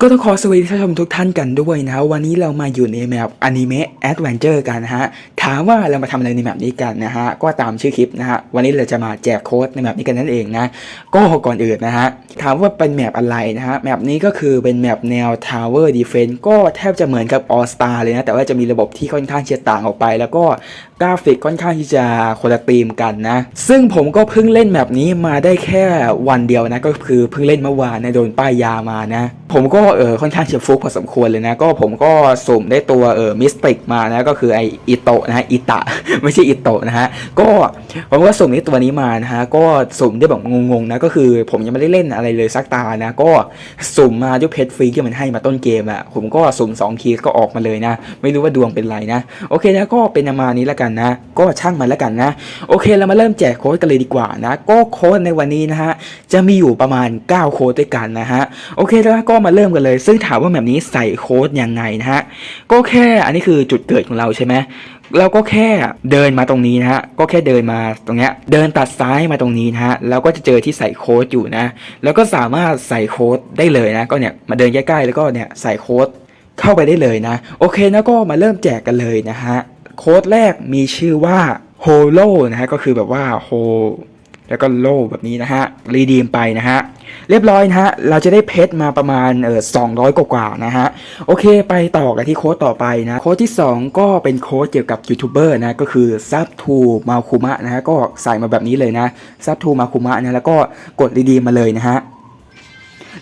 ก็ต้องขอสวัสดีท่านชมทุกท่านกันด้วยนะวันนี้เรามาอยู่ในแมปอนิเมะแอดเวนเจอร์กันนะฮะถามว่าเรามาทำอะไรในแมปนี้กันนะฮะก็ตามชื่อคลิปนะฮะวันนี้เราจะมาแจกโค้ดในแมปนี้กันนั่นเองนะก็ก่อนอื่นนะฮะถามว่าเป็นแมปอะไรนะฮะแมปนี้ก็คือเป็นแมปแนว Tower Defense ก็แทบจะเหมือนกับ All Star เลยนะแต่ว่าจะมีระบบที่ค่อนข้างจะต่างออกไป แล้วก็กราฟิกค่อนข้างที่จะคนละธีมกันนะ ซึ่งผมก็เพิ่งเล่นแมปนี้มาได้แค่วันเดียวนะ ก็คือเพิ่งเล่นเมื่อวานนะโดนป้ายยามานะ ผมก็เออค่อนข้างจะฟุกพอสมควรเลยนะ ก็ผมก็สุ่มได้ตัวเออมิสติกมานะ ก็คือไออิโตะนะฮะอิตะ ไม่ใช่อิโตะนะฮะ ก็ผมก็สุ่มนี้ตัวนี้มานะฮะ ก็สุ่มได้แบบงงๆนะ ก็คือผมยังไม่ได้เล่นอะไรเลยสักตานะ ก็สุ่มมาด้วยเพชรฟรีที่มันให้มาต้นเกมอะผมก็สุ่มสองทีก็ออกมาเลยนะ ไม่รู้ว่าดวงเป็นไรนะ โอเคนะก็เป็นประมาณนี้ล้วกันนะ ก็ช่างมันแล้วกันนะ โอเคเรามาเริ่มแจกโค้ดกันเลยดีกว่านะ ก็โค้ดในวันนี้นะฮะจะมีอยู่ประมาณ 9 โค้ดด้วยกันนะฮะโอเคแล้วก็มาเริ่มกันเลย ซึ่งถามว่าแบบนี้ใส่โค้ดยังไงนะฮะก็แค่อันนี้คือจุดเกิดของเราใช่ไหมเราก็แค่เดินมาตรงนี้นะฮะ ก็แค่เดินมาตรงเนี้ย เดินตัดซ้ายมาตรงนี้นะฮะ แล้วก็จะเจอที่ใส่โค้ดอยู่นะ แล้วก็สามารถใส่โค้ดได้เลยนะ ก็เนี่ยมาเดินใกล้ๆแล้วก็เนี่ยใส่โค้ดเข้าไปได้เลยนะ โอเคนะก็มาเริ่มแจกกันเลยนะฮะ โค้ดแรกมีชื่อว่า Holo นะฮะก็คือแบบว่า Ho แล้วก็โลแบบนี้นะฮะ รีดีมไปนะฮะ เรียบร้อยนะฮะ เราจะได้เพชรมาประมาณเออ200กว่าๆนะฮะ โอเคไปต่อกันที่โค้ดต่อไปนะ โค้ดที่ 2 ก็เป็นโค้ดเกี่ยวกับยูทูบเบอร์นะ ก็คือซับทูมาคุมะนะฮะ ก็ใส่มาแบบนี้เลยนะซับทูมาคุมะนะ แล้วก็กดรีดีมมาเลยนะฮะ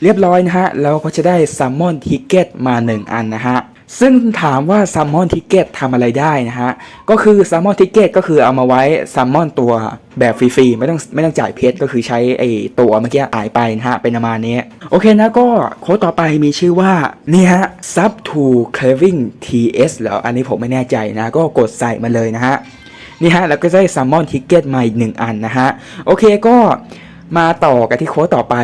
เรียบร้อยนะฮะ เราก็จะได้ซัมมอนทิเก็ตมา 1 อันนะฮะ ซึ่งถามว่าซัมมอนทิเก็ตทำอะไรได้นะฮะ ก็คือซัมมอนทิเก็ตก็คือเอามาไว้ซัมมอนตัวแบบฟรีๆ ไม่ต้องไม่ต้องจ่ายเพชรก็คือใช้ไอ้ตัวเมื่อกี้หายไปนะฮะ เป็นประมาณนี้ โอเคนะก็โค้ดต่อไปมีชื่อว่า นี่ฮะ sub to craving ts เหรออันนี้ผมไม่แน่ใจนะ ก็กดใส่มาเลยนะฮะ นี่ฮะ แล้วก็ได้ซัมมอนทิเก็ตมาอีกหนึ่งอันนะฮะ โอเคก็มาต่อกันที่โค้ดต่อไป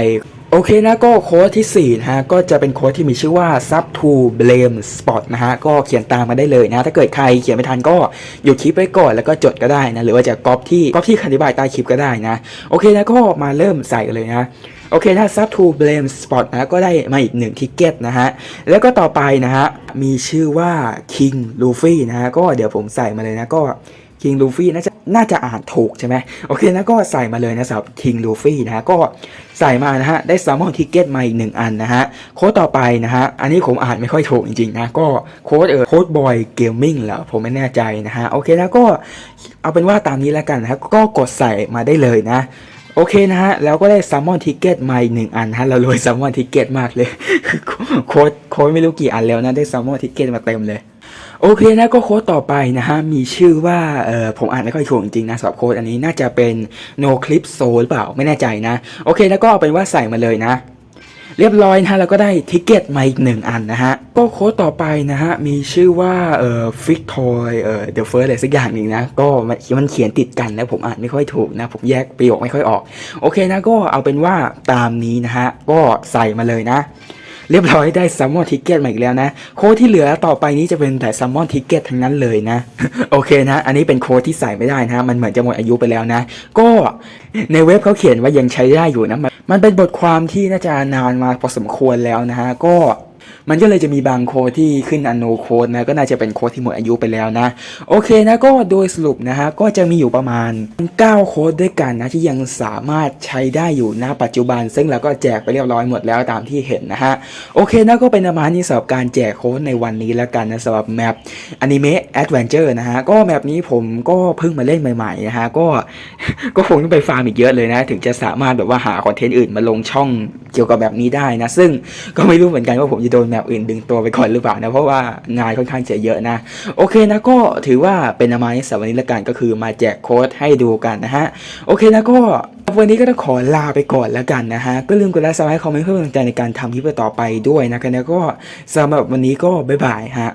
โอเคนะก็โค้ดที่4นะฮะก็จะเป็นโค้ดที่มีชื่อว่า sub to blame spot นะฮะก็เขียนตามมาได้เลยนะถ้าเกิดใครเขียนไม่ทันก็หยุดคลิปไว้ก่อนแล้วก็จดก็ได้นะหรือว่าจะก๊อปที่ก๊อปที่คอธิบายใต้คลิปก็ได้นะ โอเคนะก็มาเริ่มใส่กันเลยนะโอเคถ้า sub to blame spot นะก็ได้มาอีกหนึ่งทิกเก็ตนะฮะแล้วก็ต่อไปนะฮะมีชื่อว่า king luffy นะฮะก็เดี๋ยวผมใส่มาเลยนะก็ คิงลูฟี่น่าจะน่าจะอ่านถูกใช่ไหมโอเคนะก็ใส่มาเลยนะสำหรับคิงลูฟี่นะฮะก็ใส่มานะฮะได้ซัมมอนทิเก็ตมาอีกหนึ่งอันนะฮะโค้ดต่อไปนะฮะอันนี้ผมอ่านไม่ค่อยถูกจริงๆนะก็โค้ดเออโค้ดบอยเกมมิ่งเหรอผมไม่แน่ใจนะฮะโอเคนะก็เอาเป็นว่าตามนี้แล้วกันนะฮะก็กดใส่มาได้เลยนะโอเคนะฮะ แล้วก็ได้ซัมมอนทิเก็ตมาอีกหนึ่งอันฮะ เรารวยซัมมอนทิเก็ตมากเลย โค้ดโค้ดไม่รู้กี่อันแล้วนะ ได้ซัมมอนทิเก็ตมาเต็มเลย โอเคนะก็โค้ดต่อไปนะฮะ มีชื่อว่าเออผมอ่านไม่ค่อยถูกจริงๆนะสำหรับโค้ดอันนี้น่าจะเป็น no clip soul หรือเปล่าไม่แน่ใจนะ โอเคนะก็เอาเป็นว่าใส่มาเลยนะ เรียบร้อยนะฮะแล้วก็ได้ทิกเก็ตมาอีกหนึ่งอันนะฮะ ก็โค้ดต่อไปนะฮะ มีชื่อว่าเอ่อฟิกทอยเอ่อเดอะเฟิร์สอะไรสักอย่างหนึ่งนะ ก็มันมันเขียนติดกันนะผมอ่านไม่ค่อยถูกนะ ผมแยกประโยคไม่ค่อยออก โอเคนะก็เอาเป็นว่าตามนี้นะฮะก็ใส่มาเลยนะ เรียบร้อยได้ซัมมอนทิกเก็ตมาอีกแล้วนะ โค้ดที่เหลือต่อไปนี้จะเป็นแต่ซัมมอนทิกเก็ตทั้งนั้นเลยนะ โอเคนะ อันนี้เป็นโค้ดที่ใส่ไม่ได้นะ มันเหมือนจะหมดอายุไปแล้วนะ ก็ในเว็บเขาเขียนว่ายังใช้ได้อยู่นะ มันมันเป็นบทความที่น่าจะนานมาพอสมควรแล้วนะฮะ ก็ มันก็เลยจะมีบางโค้ดที่ขึ้นอันโนโค้ดนะก็น่าจะเป็นโค้ดที่หมดอายุไปแล้วนะ โอเคนะก็โดยสรุปนะฮะก็จะมีอยู่ประมาณ 9 โค้ดด้วยกันนะที่ยังสามารถใช้ได้อยู่ณปัจจุบัน ซึ่งเราก็แจกไปเรียบร้อยหมดแล้วตามที่เห็นนะฮะโอเคนะก็เป็นประมาณนี้สำหรับการแจกโค้ดในวันนี้แล้วกันนะสำหรับแมปอนิเมะแอดเวนเจอร์นะฮะก็แมปนี้ผมก็เพิ่งมาเล่นใหม่ๆนะฮะก็ก็คงต้องไปฟาร์มอีกเยอะเลยนะ ถึงจะสามารถแบบว่าหาคอนเทนต์อื่นมาลงช่องเกี่ยวกับแบบนี้ได้นะซึ่งก็ไม่รู้เหมือนกันว่าผมจะโดนแมวอื่นดึงตัวไปก่อนหรือเปล่านะเพราะว่างานค่อนข้างจะเยอะนะ โอเคนะก็ถือว่าเป็นประมาในสัปดาห์นี้ละกันก็คือมาแจกโค้ดให้ดูกันนะฮะโอเคนะก็วันนี้ก็ต้องขอลาไปก่อนแล้วกันนะฮะ ก็ลืมกดไลค์ซับสไครต์คอมเมนต์เพื่อเป็นกำลังใจในการทำคลิปต่อไปด้วยนะกันนะก็สำหรับวันนี้ก็บ๊ายบายฮะ